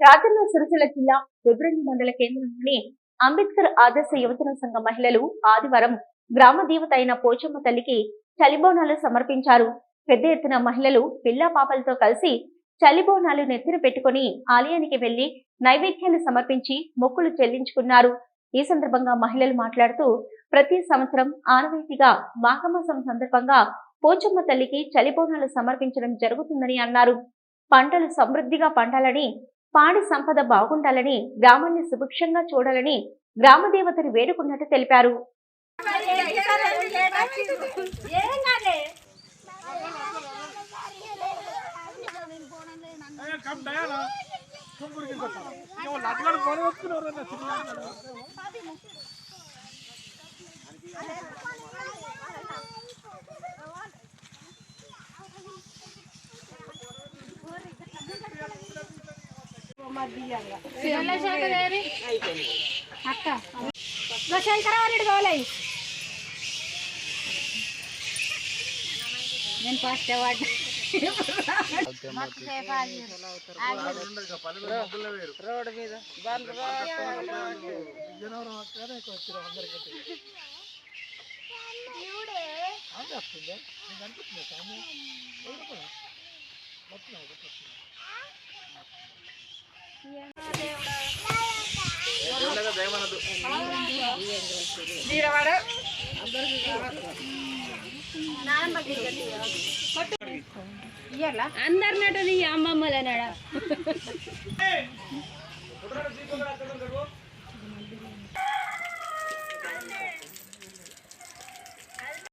రాజన్న సిరిసిల్ల జిల్లా రుద్రంగి మండల కేంద్రంలోని అంబేద్కర్ ఆదర్శ యువజన సంఘ మహిళలు ఆదివారం గ్రామ దేవత అయిన పోచమ్మ తల్లికి చలిబోనాలు సమర్పించారు. పెద్ద ఎత్తున మహిళలు పిల్ల పాపలతో కలిసి చలిబోనాలు నెత్తిన పెట్టుకుని ఆలయానికి వెళ్ళి నైవేద్యాలు సమర్పించి మొక్కులు చెల్లించుకున్నారు. ఈ సందర్భంగా మహిళలు మాట్లాడుతూ ప్రతి సంవత్సరం ఆనవాయితీగా మాఘమాసం సందర్భంగా పోచమ్మ తల్లికి చలిబోనాలు సమర్పించడం జరుగుతుందని అన్నారు. పంటలు సమృద్ధిగా పండాలని పాడి సంపద బాగుండాలని గ్రామాన్ని సుభిక్షంగా చూడాలని గ్రామదేవతని వేడుకున్నట్టు తెలిపారు. అక్క శంకరవారెడ్డి గోలై నేను ఫస్ట్ అవార్డు రోడ్డు మీద అందరినట్టు నీ అమ్మమ్మలనాడా